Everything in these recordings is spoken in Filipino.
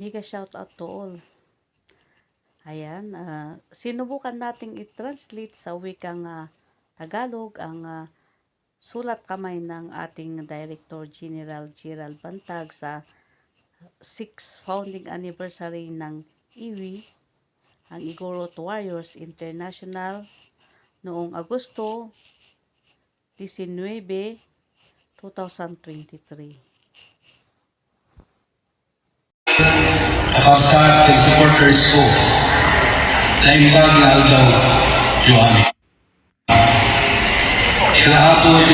Mega shout out to all. Ayan, ah, sinubukan nating i-translate sa wikang ah, Tagalog ang ah, sulat kamay ng ating Director General Gerald Bantag sa 6th founding anniversary ng IWI, ang Igorot Warriors International, noong Agosto 19, 2023. Kapasad kay supporters ko. Naimbag na aldaw, Yohane. Kahapon,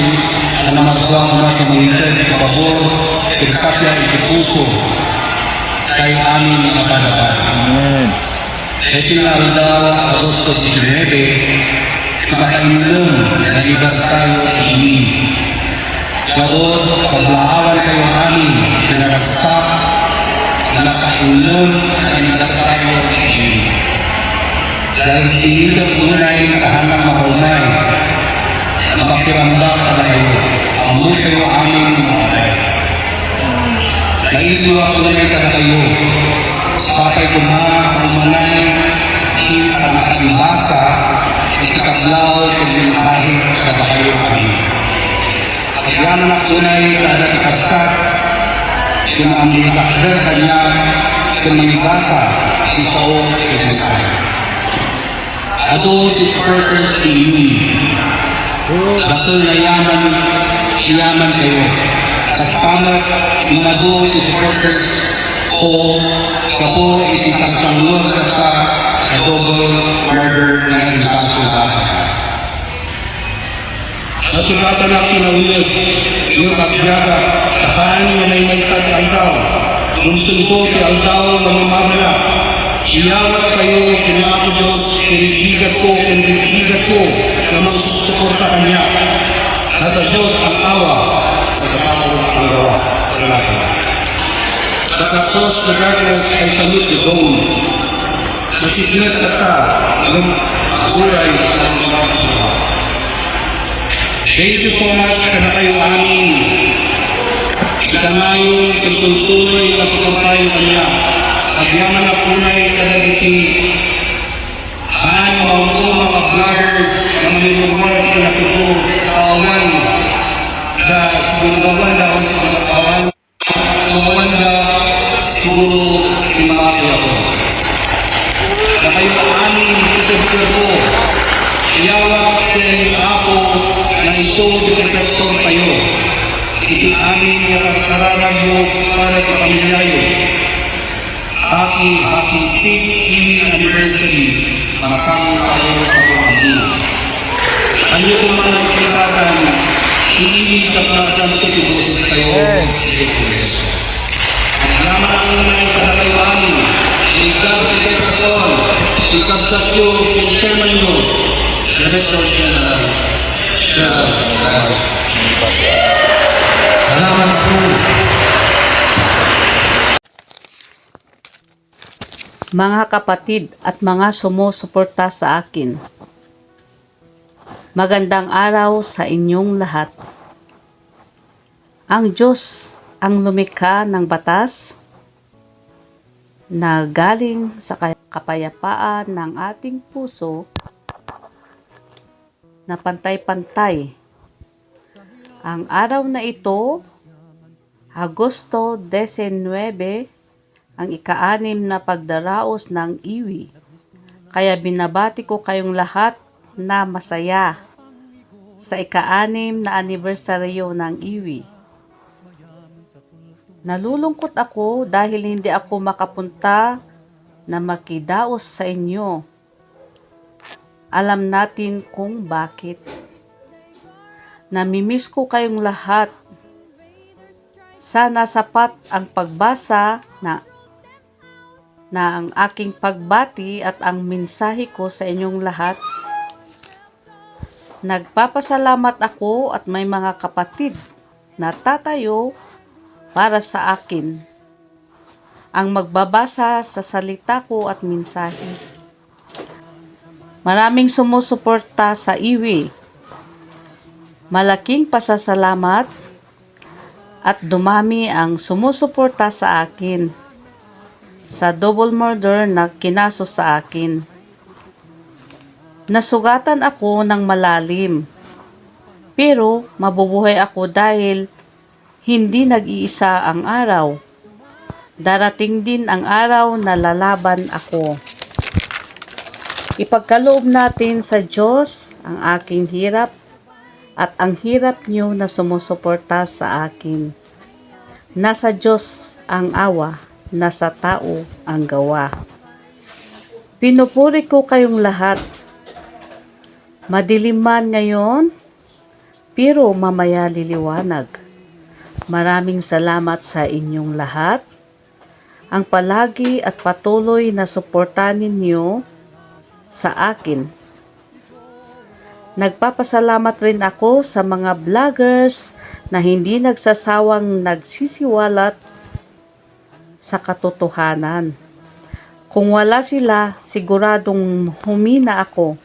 ang namaswang mga kamangitad, kapabor, kagkapya, ikipuso, kay amin mga padapa. Amen. Ito na aldaw, Agosto 19, kamakainlong na anibersaryo ini. Laod, kapaglaawan kayo amin, na nakasak, na nakainlong na anibersaryo ini. Dahil tinilog unay kahanap mahumay, na makiramdam ka na kayo, amul kayo amin mga Naitwa ko na ka na kayo, sapay kumaha ang manay, di ka makalibasa, ikakablaw kung mensahe kada kayo amin. Kaya na kunay kada ikasat, kung ang mitakder kanya, kung manibasa, isao kung mensahe. Ato supporters ini, Bakul na yaman, yaman kayo. Kastamat, imado supporters ko, kapo itisang sanglor at ka, sa double murder na inkaso Nasugatan na kinaulit, yung kabyada, tahan niya may may sa aldaw. Nuntun ko ti aldaw na mamamala. Iyawat kayo, kinako Diyos, kinibigat ko, kinibigat ko, na magsusuporta kanya. Nasa Diyos ang awa, sa tao ang gawa. Salamat. Tapos regardless ay salute the bone. Masiglat ka ta, ng aguray ang mga. Thank you so much kana kayo amin. Ikanayon, tuloy na suportayo kanya. Agyaman na punay kadagiti. Han mga mga mga vloggers na manilimuhan ko na kuko kawan. Da siguro kawan da ako siguro kawan. Kawan da siguro kinamaki ako. Na kayo amin, ito ko. Iyawat din ako iso direktor kayo. Iti amin nga kararag mo para sa pamilyayo. Happy, happy 6th anniversary. Makakang tayo sa pamilya. Ano kung mga pinagatan, hindi ka pa ng tutubos kayo. Ang naman ang proteksyon, ikaw sa iyo, yung chairman nyo, Director General, Mga kapatid at mga sumusuporta sa akin. Magandang araw sa inyong lahat. Ang Diyos ang lumikha ng batas na galing sa kapayapaan ng ating puso na pantay-pantay. Ang araw na ito, Agosto 19, ang ika-anim na pagdaraos ng iwi. Kaya binabati ko kayong lahat na masaya sa ika-anim na anibersaryo ng iwi. Nalulungkot ako dahil hindi ako makapunta na makidaos sa inyo. Alam natin kung bakit. Namimiss ko kayong lahat. Sana sapat ang pagbasa na na ang aking pagbati at ang mensahe ko sa inyong lahat. Nagpapasalamat ako at may mga kapatid na tatayo para sa akin. Ang magbabasa sa salita ko at mensahe. Maraming sumusuporta sa iwi. Malaking pasasalamat at dumami ang sumusuporta sa akin. sa double murder na kinaso sa akin. Nasugatan ako ng malalim. Pero mabubuhay ako dahil hindi nag-iisa ang araw. Darating din ang araw na lalaban ako. Ipagkaloob natin sa Diyos ang aking hirap at ang hirap niyo na sumusuporta sa akin. Nasa Diyos ang awa, nasa tao ang gawa. Pinupuri ko kayong lahat. Madilim man ngayon, pero mamaya liliwanag. Maraming salamat sa inyong lahat. Ang palagi at patuloy na suporta ninyo sa akin. Nagpapasalamat rin ako sa mga vloggers na hindi nagsasawang nagsisiwalat sa katotohanan. Kung wala sila, siguradong humina ako.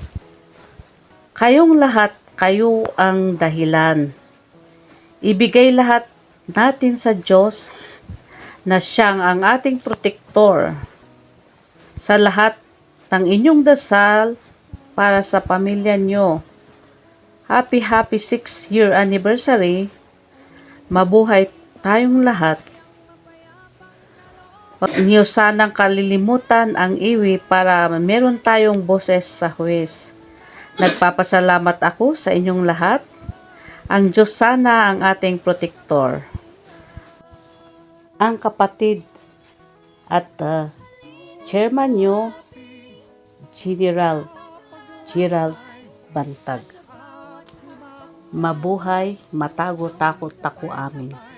Kayong lahat, kayo ang dahilan. Ibigay lahat natin sa Diyos na siyang ang ating protektor sa lahat ng inyong dasal para sa pamilya nyo. Happy, happy 6 year anniversary. Mabuhay tayong lahat. Huwag niyo sanang kalilimutan ang iwi para meron tayong boses sa huwes. Nagpapasalamat ako sa inyong lahat. Ang Diyos sana ang ating protektor. Ang kapatid at uh, chairman nyo, General Gerald Bantag. Mabuhay, matago, takot, tako amin.